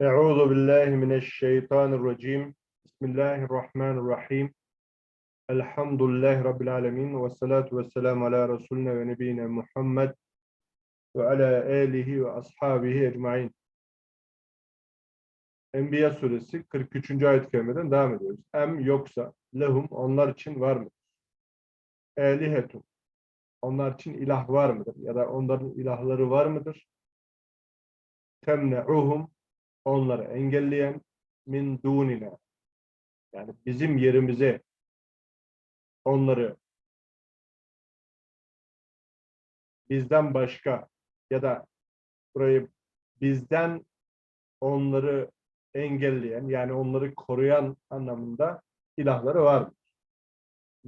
Euzu billahi mineşşeytanirracim. Bismillahirrahmanirrahim. Elhamdülillahi rabbil alamin ve salatu vesselamu ala resulina ve nebiyina Muhammed ve ala alihi ve ashabihi ecmaîn. Enbiya suresi 43. ayet-i kerimeden devam ediyoruz. Em yoksa lehum onlar için var mı? Elihetun onlar için ilah var mıdır? Ya da onların ilahları var mıdır? Temne'uhum onları engelleyen min dunina yani bizim yerimize onları bizden başka ya da burayı bizden onları engelleyen yani onları koruyan anlamında ilahları var.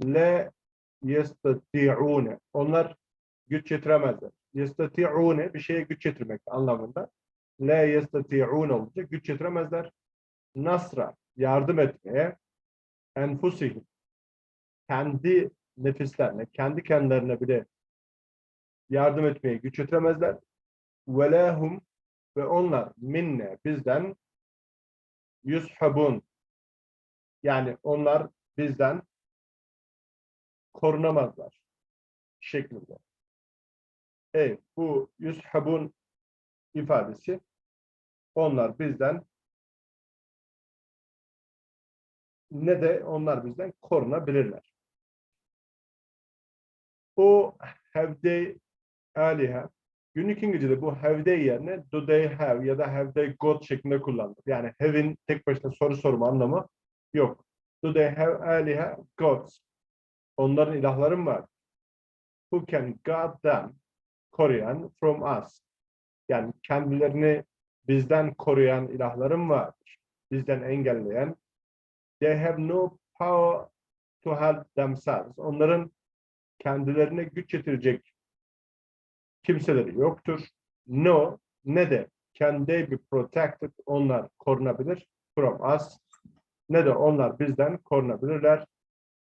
Le yestati'une. Onlar güç yetiremezler. Yestati'une bir şeye güç yetirmek anlamında. La yestati'une olunca güç yetiremezler. Nasra yardım etmeye enfusihim kendi nefislerine, kendi kendilerine bile yardım etmeye güç yetiremezler. Velahum ve onlar minne bizden yushabun yani onlar bizden korunamazlar şeklinde. Evet, bu yushabun ifadesi onlar bizden ne de onlar bizden korunabilirler. O have they aliha günlük İngilizce'de bu have they yerine do they have ya da have they got şeklinde kullanılır. Yani have'in tek başına soru sorma anlamı yok. Do they have aliha gods? Onların ilahları mı var? Who can guard them? Koruyan from us. Yani kendilerini bizden koruyan ilahlarım vardır. Bizden engelleyen. They have no power to help themselves. Onların kendilerine güç yetirecek kimseleri yoktur. No, ne de can they be protected? Onlar korunabilir from us. Ne de onlar bizden korunabilirler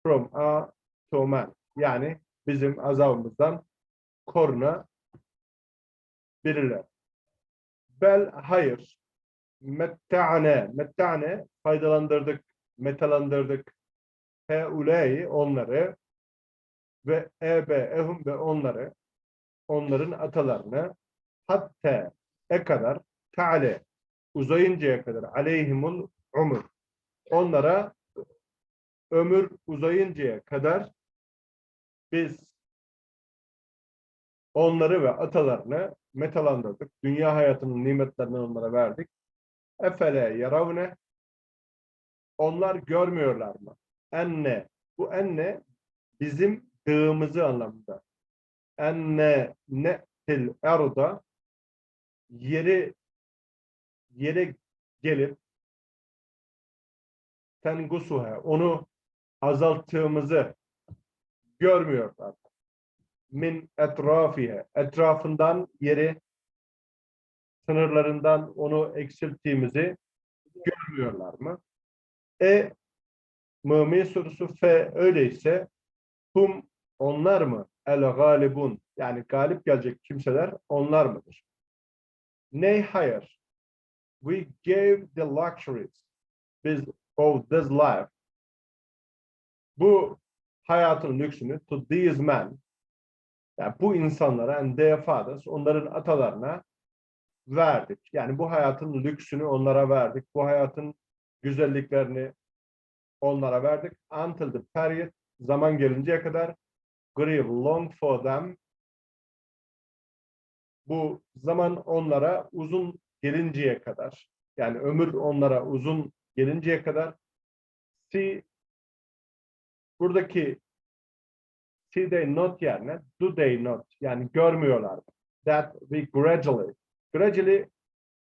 from a to man. Yani bizim azabımızdan korunabilirler. Bel hayır. Metta'ne. Metta'ne faydalandırdık, metalandırdık. Heulâi onları ve ebe ehum ve onları onların atalarını hatta e kadar teale uzayıncaya kadar aleyhimul umur onlara ömür uzayıncaya kadar biz onları ve atalarını metalandırdık. Dünya hayatının nimetlerini onlara verdik. Efele yaravne onlar görmüyorlar mı? Enne bu enne bizim dığımızı anlamında. Enne ne'til erda yeri yere gelip tengusuha onu azalttığımızı görmüyorlar. Min etrafihe etrafından yeri sınırlarından onu eksilttiğimizi görmüyorlar mı? E mümin sorusu fe öyleyse hum onlar mı? El galibun yani galip gelecek kimseler onlar mıdır? Nay hayır. We gave the luxuries. Biz of this life. Bu hayatın lüksünü to these men. Yani bu insanlara their fathers, onların atalarına verdik. Yani bu hayatın lüksünü onlara verdik. Bu hayatın güzelliklerini onlara verdik. Until the period, zaman gelinceye kadar grieve long for them. Bu zaman onlara uzun gelinceye kadar, yani ömür onlara uzun gelinceye kadar see buradaki see they not yerine do they not yani görmüyorlar. That we gradually gradually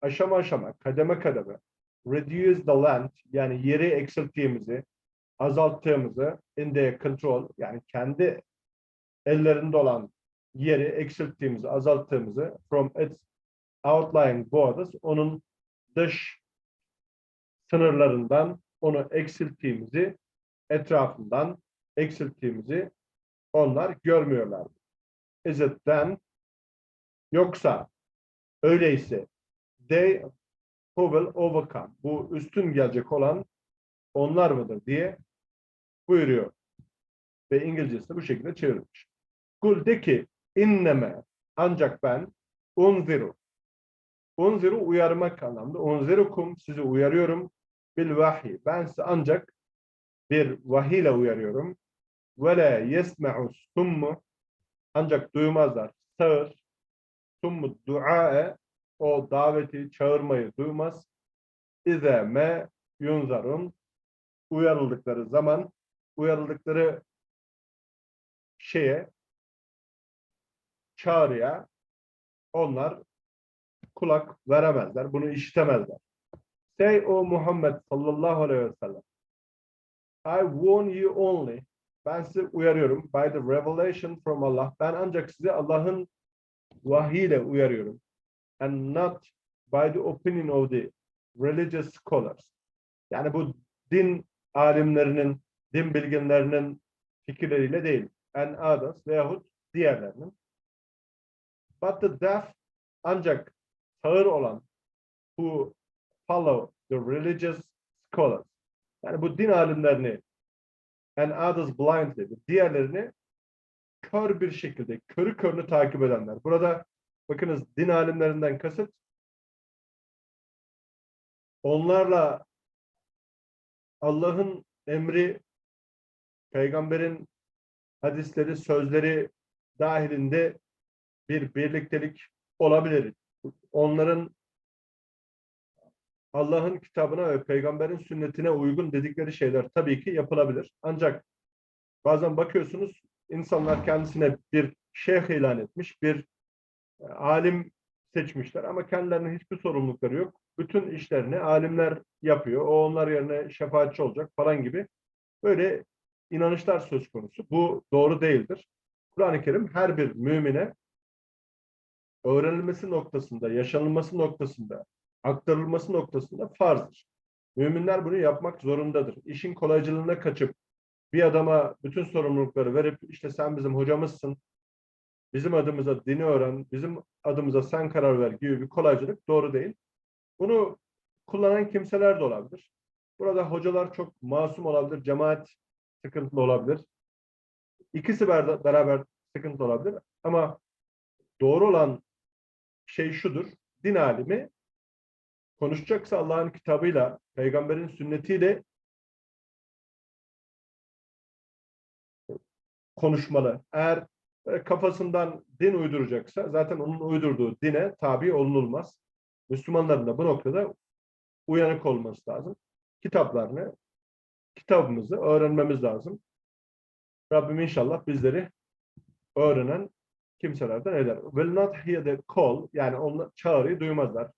aşama aşama kademe kademe reduce the land yani yeri eksilttiğimizi azalttığımızı in their control yani kendi ellerinde olan yeri eksilttiğimizi azalttığımızı from its outlying borders onun dış sınırlarından onu eksilttiğimizi, etrafından eksilttiğimizi onlar görmüyorlar. Is it then? Yoksa öyleyse they who will overcome. Bu üstün gelecek olan onlar mıdır diye buyuruyor. Ve İngilizcesi bu şekilde çevrilmiş. Kul de ki inneme ancak ben unziru. Unziru uyarmak anlamda. Unzirukum sizi uyarıyorum bil vahiy. Ben size ancak bir vahiy ile uyarıyorum. Ve la yesme'u summu ancak duymazlar. Sağır. Summu duae o daveti çağırmayı duymaz. İze me yunzarun uyarıldıkları zaman uyarıldıkları şeye çağrıya onlar kulak veremezler. Bunu işitemezler. Say o Muhammed sallallahu aleyhi ve sellem I warn you only ben sizi uyarıyorum by the revelation from Allah. Ben ancak sizi Allah'ın vahiyle uyarıyorum. And not by the opinion of the religious scholars. Yani bu din alimlerinin, din bilginlerinin fikirleriyle değil. And others veyahut diğerlerinin. But the deaf ancak sağır olan who follow the religious scholars. Yani bu din alimlerini and others blindly. Diğerlerini kör bir şekilde, körü körünü takip edenler. Burada bakınız din alimlerinden kasıt onlarla Allah'ın emri, peygamberin hadisleri, sözleri dahilinde bir birliktelik olabilir. Onların Allah'ın kitabına ve peygamberin sünnetine uygun dedikleri şeyler tabii ki yapılabilir. Ancak bazen bakıyorsunuz insanlar kendisine bir şeyh ilan etmiş, bir e, alim seçmişler ama kendilerine hiçbir sorumlulukları yok. Bütün işlerini alimler yapıyor. O onlar yerine şefaatçi olacak falan gibi. Böyle inanışlar söz konusu. Bu doğru değildir. Kur'an-ı Kerim her bir mümine öğrenilmesi noktasında, yaşanılması noktasında, aktarılması noktasında farzdır. Müminler bunu yapmak zorundadır. İşin kolaycılığına kaçıp bir adama bütün sorumlulukları verip işte sen bizim hocamızsın, bizim adımıza dini öğren, bizim adımıza sen karar ver gibi bir kolaycılık doğru değil. Bunu kullanan kimseler de olabilir. Burada hocalar çok masum olabilir, cemaat sıkıntılı olabilir. İkisi ber- beraber sıkıntı olabilir ama doğru olan şey şudur. Din alimi konuşacaksa Allah'ın kitabıyla, peygamberin sünnetiyle konuşmalı. Eğer e, kafasından din uyduracaksa zaten onun uydurduğu dine tabi olunulmaz. Müslümanların da bu noktada uyanık olması lazım. Kitaplarını, kitabımızı öğrenmemiz lazım. Rabbim inşallah bizleri öğrenen kimselerden eder. Will not hear the call yani onlar çağrıyı duymazlar.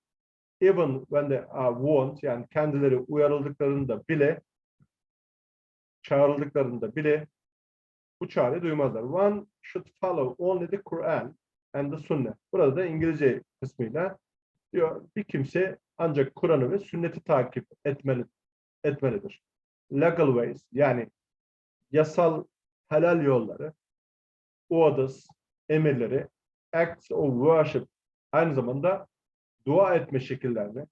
Even when they are warned yani kendileri uyarıldıklarında bile çağrıldıklarında bile bu çağrıyı duymazlar. One should follow only the Quran and the Sünnet. Burada da İngilizce kısmıyla diyor bir kimse ancak Kur'an'ı ve sünneti takip etmeli, etmelidir. Legal ways yani yasal helal yolları, orders, emirleri, acts of worship aynı zamanda dua etme şekillerini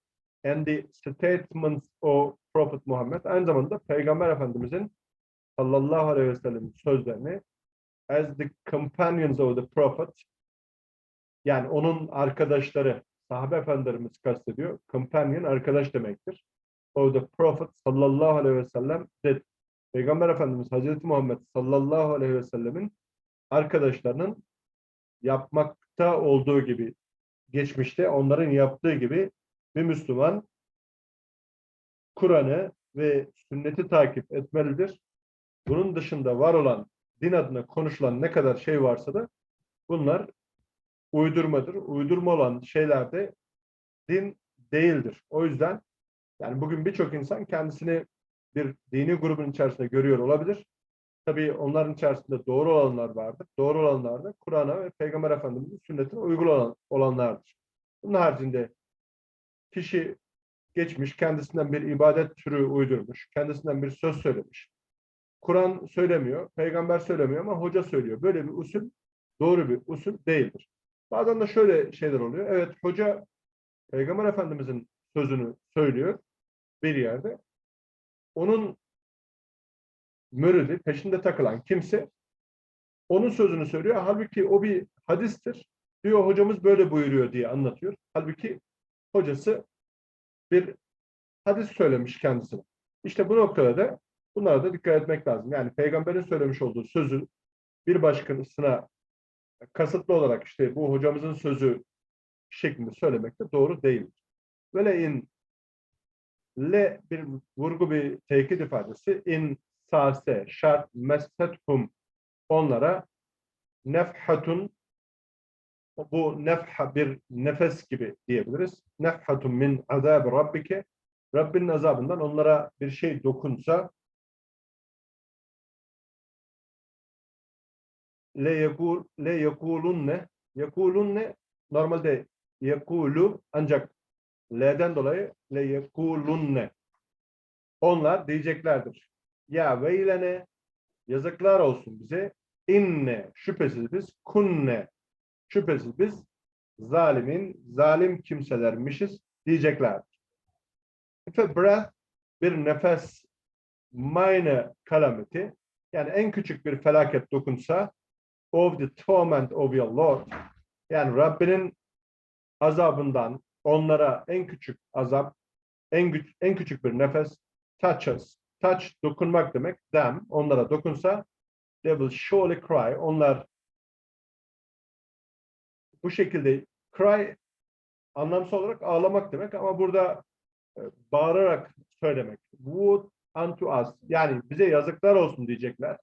and the statements of Prophet Muhammed aynı zamanda Peygamber Efendimizin sallallahu aleyhi ve sellem sözlerini as the companions of the Prophet yani onun arkadaşları sahabe efendilerimiz kastediyor. Companion arkadaş demektir. Of the Prophet sallallahu aleyhi ve sellem dedi. Peygamber Efendimiz Hazreti Muhammed sallallahu aleyhi ve sellemin arkadaşlarının yapmakta olduğu gibi geçmişte onların yaptığı gibi bir Müslüman Kur'an'ı ve sünneti takip etmelidir. Bunun dışında var olan din adına konuşulan ne kadar şey varsa da bunlar uydurmadır. Uydurma olan şeyler de din değildir. O yüzden yani bugün birçok insan kendisini bir dini grubun içerisinde görüyor olabilir. Tabii onların içerisinde doğru olanlar vardır. Doğru olanlar da Kur'an'a ve Peygamber Efendimiz'in sünnetine uygun olan, olanlardır. Bunun haricinde kişi geçmiş, kendisinden bir ibadet türü uydurmuş, kendisinden bir söz söylemiş. Kur'an söylemiyor, peygamber söylemiyor ama hoca söylüyor. Böyle bir usul doğru bir usul değildir. Bazen de şöyle şeyler oluyor. Evet hoca Peygamber Efendimiz'in sözünü söylüyor bir yerde. Onun müridi, peşinde takılan kimse onun sözünü söylüyor. Halbuki o bir hadistir. Diyor hocamız böyle buyuruyor diye anlatıyor. Halbuki hocası bir hadis söylemiş kendisine. İşte bu noktada da bunlara da dikkat etmek lazım. Yani peygamberin söylemiş olduğu sözü bir başkasına kasıtlı olarak işte bu hocamızın sözü şeklinde söylemek de doğru değil. Böyle in le bir vurgu bir tekit ifadesi in sase şart meshethum. Onlara nefhatun bu nefha bir nefes gibi diyebiliriz. Nefhatun min azab rabbike. Rabbinin azabından onlara bir şey dokunsa le yekul le yekulunne yekulunne normalde yekulu ancak L'den dolayı le yekulunne onlar diyeceklerdir. Ya veylene yazıklar olsun bize inne şüphesiz biz kunne şüphesiz biz zalimin zalim kimselermişiz diyeceklerdir. If breath bir nefes minor calamity yani en küçük bir felaket dokunsa of the torment of your Lord yani Rabbinin azabından onlara en küçük azap en en küçük bir nefes touches touch dokunmak demek them onlara dokunsa they will surely cry onlar bu şekilde cry anlamsal olarak ağlamak demek ama burada e, bağırarak söylemek. Would unto us. Yani bize yazıklar olsun diyecekler.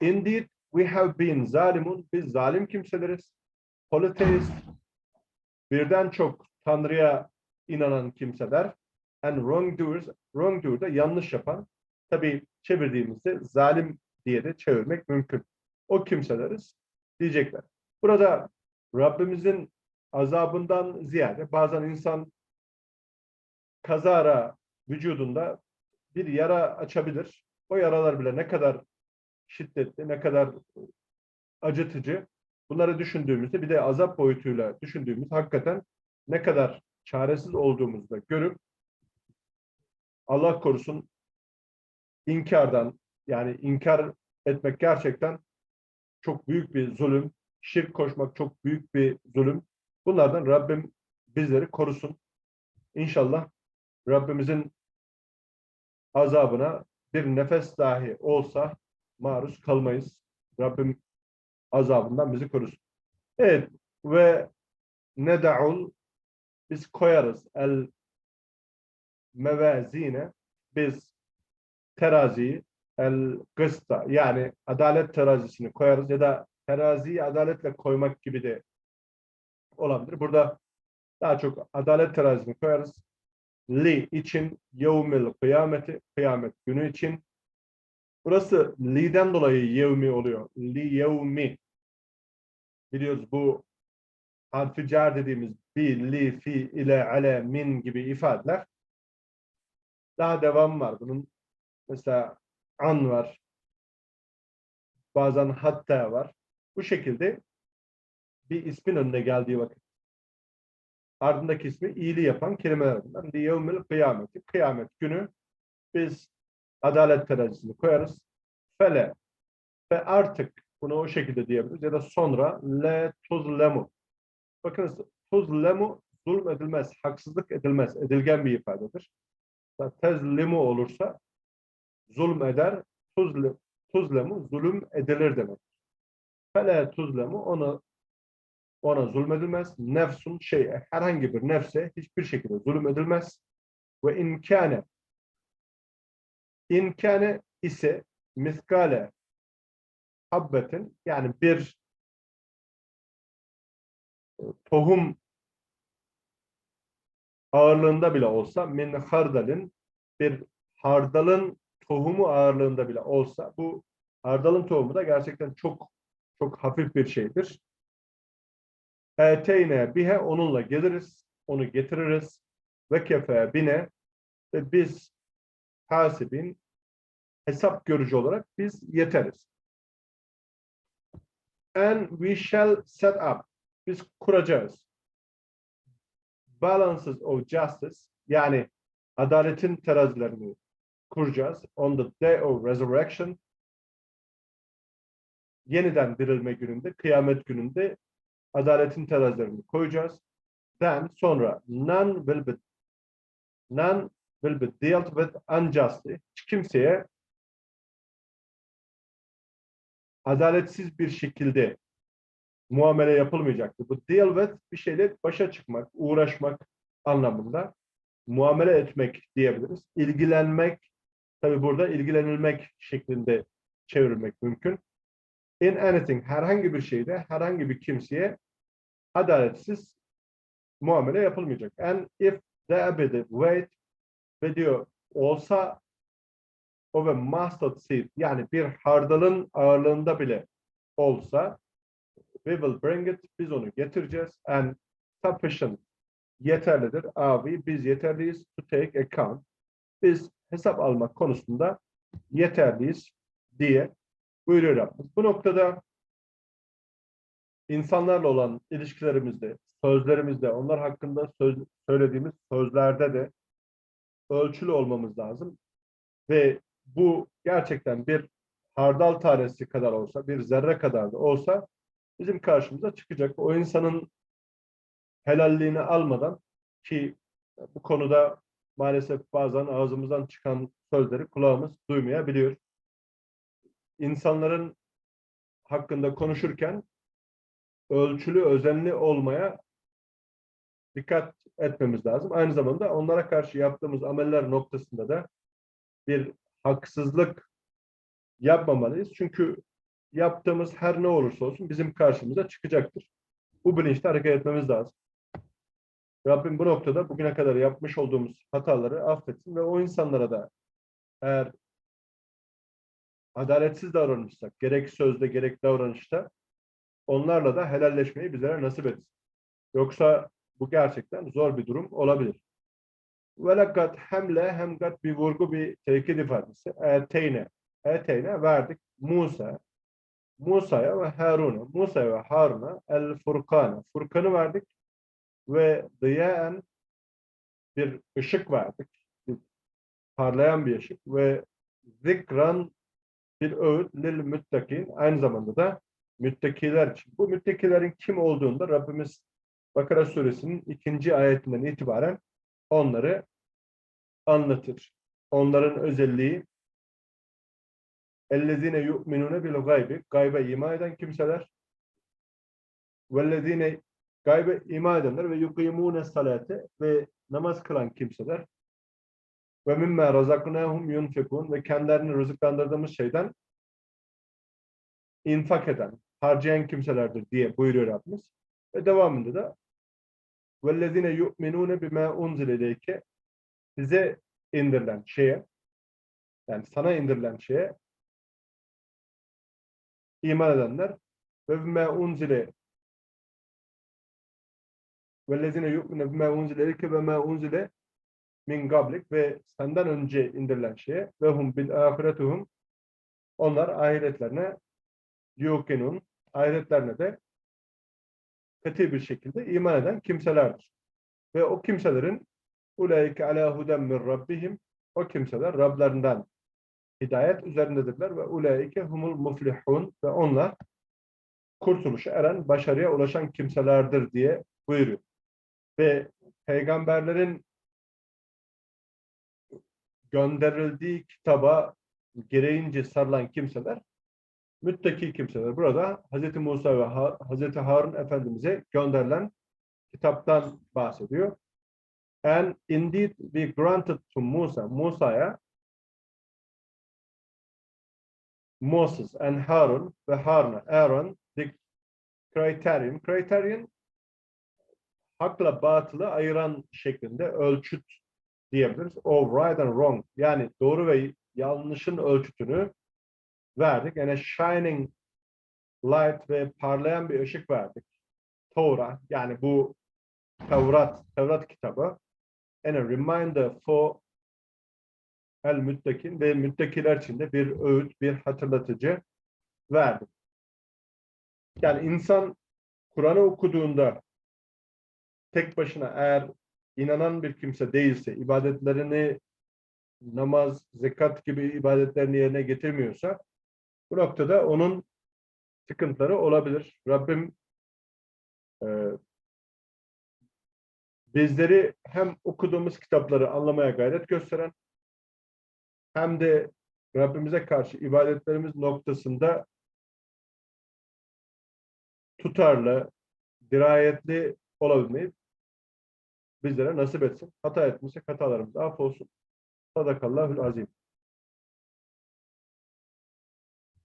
Indeed we have been zalimun. Biz zalim kimseleriz. Polytheist. Birden çok Tanrı'ya inanan kimseler. And wrongdoers. Wrongdoer da yanlış yapan. Tabii çevirdiğimizde zalim diye de çevirmek mümkün. O kimseleriz diyecekler. Burada Rabbimizin azabından ziyade bazen insan kazara vücudunda bir yara açabilir. O yaralar bile ne kadar şiddetli, ne kadar acıtıcı. Bunları düşündüğümüzde bir de azap boyutuyla düşündüğümüz hakikaten ne kadar çaresiz olduğumuzu da görüp Allah korusun inkardan yani inkar etmek gerçekten çok büyük bir zulüm. Şirk koşmak çok büyük bir zulüm. Bunlardan Rabbim bizleri korusun. İnşallah Rabbimizin azabına bir nefes dahi olsa maruz kalmayız. Rabbim azabından bizi korusun. Evet ve neda'ul biz koyarız el mevazine biz teraziyi el gısta yani adalet terazisini koyarız ya da teraziyi adaletle koymak gibi de olabilir. Burada daha çok adalet terazisini koyarız. Li için yevmil kıyameti kıyamet günü için Burası li'den dolayı yevmi oluyor. Li yevmi. Biliyoruz bu harfi cer dediğimiz bi, li, fi, ile, ale, min gibi ifadeler. Daha devam var. Bunun mesela an var. Bazen hatta var. Bu şekilde bir ismin önüne geldiği vakit ardındaki ismi iyiliği yapan kelimeler bunlar. Liyevmil kıyameti. Kıyamet günü biz adalet terazisini koyarız. Fele ve artık bunu o şekilde diyebiliriz ya da sonra le tuzlemu. Bakınız tuzlemu zulm edilmez, haksızlık edilmez, edilgen bir ifadedir. Tezlimu olursa zulm eder, tuzle, tuzlemu zulüm edilir demek. Fele tuzlemu onu ona zulmedilmez. Nefsun şey herhangi bir nefse hiçbir şekilde zulüm edilmez. Ve inkâne inkâne ise miskale habbetin yani bir tohum ağırlığında bile olsa min hardalin bir hardalın tohumu ağırlığında bile olsa bu hardalın tohumu da gerçekten çok çok hafif bir şeydir. Eteyne bihe onunla geliriz, onu getiririz ve kefe bine ve biz hasibin hesap görücü olarak biz yeteriz. And we shall set up. Biz kuracağız. Balances of justice yani adaletin terazilerini kuracağız. On the day of resurrection yeniden dirilme gününde, kıyamet gününde adaletin terazilerini koyacağız. Then sonra none will be none will be dealt with unjustly. Kimseye adaletsiz bir şekilde muamele yapılmayacaktır. Bu deal with bir şeyle başa çıkmak, uğraşmak anlamında muamele etmek diyebiliriz. İlgilenmek, tabi burada ilgilenilmek şeklinde çevrilmek mümkün. In anything, herhangi bir şeyde, herhangi bir kimseye adaletsiz muamele yapılmayacak. And if the weight ve diyor olsa o ve mustard seed yani bir hardalın ağırlığında bile olsa we will bring it. Biz onu getireceğiz. And sufficient yeterlidir. Abi biz yeterliyiz. To take account. Biz hesap almak konusunda yeterliyiz diye buyuruyor Rabbimiz. Bu noktada insanlarla olan ilişkilerimizde, sözlerimizde, onlar hakkında söz, söylediğimiz sözlerde de ölçülü olmamız lazım. Ve bu gerçekten bir hardal tanesi kadar olsa, bir zerre kadar da olsa bizim karşımıza çıkacak. O insanın helalliğini almadan ki bu konuda maalesef bazen ağzımızdan çıkan sözleri kulağımız duymayabiliyor. İnsanların hakkında konuşurken ölçülü, özenli olmaya dikkat etmemiz lazım. Aynı zamanda onlara karşı yaptığımız ameller noktasında da bir haksızlık yapmamalıyız. Çünkü yaptığımız her ne olursa olsun bizim karşımıza çıkacaktır. Bu bilinçle hareket etmemiz lazım. Rabbim bu noktada bugüne kadar yapmış olduğumuz hataları affetsin ve o insanlara da eğer adaletsiz davranmışsak, gerek sözde gerek davranışta onlarla da helalleşmeyi bizlere nasip etsin. Yoksa bu gerçekten zor bir durum olabilir. Velakat hemle hem gat bir vurgu bir tekit ifadesi. Eteyne. Eteyne verdik. Musa. Musa'ya ve Harun'a. Musa ve Harun'a el furkana. Furkanı verdik. Ve diyaen bir ışık verdik. Bir parlayan bir ışık. Ve zikran bir öğüt lil müttakin. Aynı zamanda da müttakiler için. Bu müttakilerin kim olduğunda Rabbimiz Bakara suresinin ikinci ayetinden itibaren onları anlatır. Onların özelliği اَلَّذ۪ينَ يُؤْمِنُونَ بِالْغَيْبِ Gaybe iman eden kimseler وَالَّذ۪ينَ Gaybe iman edenler ve يُقِيمُونَ salate ve namaz kılan kimseler ve mimme razaknahum yunfikun ve kendilerini rızıklandırdığımız şeyden infak eden, harcayan kimselerdir diye buyuruyor Rabbimiz. Ve devamında da وَالَّذِينَ يُؤْمِنُونَ بِمَا اُنْزِلَ اِلَيْكَ Size indirilen şeye, yani sana indirilen şeye iman edenler. Ve bime unzile vellezine yu'mine bime unzile ilke ve me unzile min gablik ve senden önce indirilen şeye ve hum bil ahiretuhum onlar ahiretlerine yukinun ahiretlerine de katı bir şekilde iman eden kimselerdir. Ve o kimselerin ulaike ala huden min rabbihim o kimseler Rablerinden hidayet üzerindedirler ve ulaike humul muflihun ve onlar kurtuluşa eren, başarıya ulaşan kimselerdir diye buyuruyor. Ve peygamberlerin gönderildiği kitaba gereğince sarılan kimseler müttaki kimseler. Burada Hz. Musa ve Hz. Harun Efendimiz'e gönderilen kitaptan bahsediyor. And indeed we granted to Musa, Musa'ya Moses and Harun ve Harun'a, Aaron the criterion. Criterion hakla batılı ayıran şeklinde ölçüt diyebiliriz. Of right and wrong. Yani doğru ve yanlışın ölçütünü verdik. Yani shining light ve parlayan bir ışık verdik. Torah yani bu Tevrat, Tevrat kitabı and a reminder for el müttakin ve müttakiler için de bir öğüt, bir hatırlatıcı verdik. Yani insan Kur'an'ı okuduğunda tek başına eğer inanan bir kimse değilse, ibadetlerini namaz, zekat gibi ibadetlerini yerine getirmiyorsa bu noktada onun sıkıntıları olabilir. Rabbim e, bizleri hem okuduğumuz kitapları anlamaya gayret gösteren hem de Rabbimize karşı ibadetlerimiz noktasında tutarlı, dirayetli olabilmeyi bizlere nasip etsin. Hata etmişsek hatalarımız affolsun. Sadakallahül azim.